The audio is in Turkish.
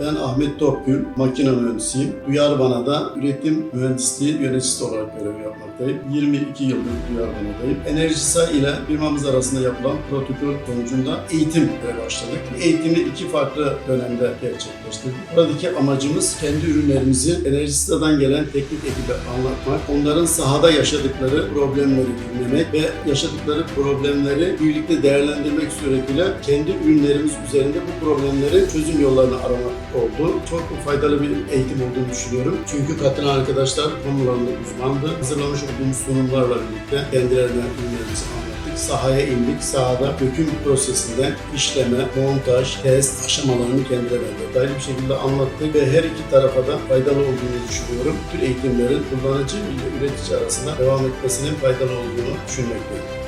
Ben Ahmet Topgül, makine mühendisiyim. Duyarbana'da üretim mühendisliği yöneticisi olarak görev yapmaktayım. 22 yıldır Duyarbana'dayım. Enerjisa ile firmamız arasında yapılan protokol sonucunda eğitimle başladık. Eğitimi iki farklı dönemde gerçekleştirdik. Buradaki amacımız kendi ürünlerimizi Enerjisa'dan gelen teknik ekibe anlatmak, onların sahada yaşadıkları problemleri dinlemek ve yaşadıkları problemleri birlikte değerlendirmek suretiyle kendi ürünlerimiz üzerinde bu problemlerin çözüm yollarını aramak oldu. Çok faydalı bir eğitim olduğunu düşünüyorum. Çünkü katılan arkadaşlar konularında uzmandı. Hazırlamış olduğumuz sunumlarla birlikte kendilerine ürünlerimizi anlattık. Sahaya indik. Sahada döküm prosesinden işleme, montaj, test aşamalarını kendilerine detaylı bir şekilde anlattık ve her iki tarafa da faydalı olduğunu düşünüyorum. Tür eğitimlerin kullanıcı ile üretici arasında devam etmesinin faydalı olduğunu düşünmekteyim.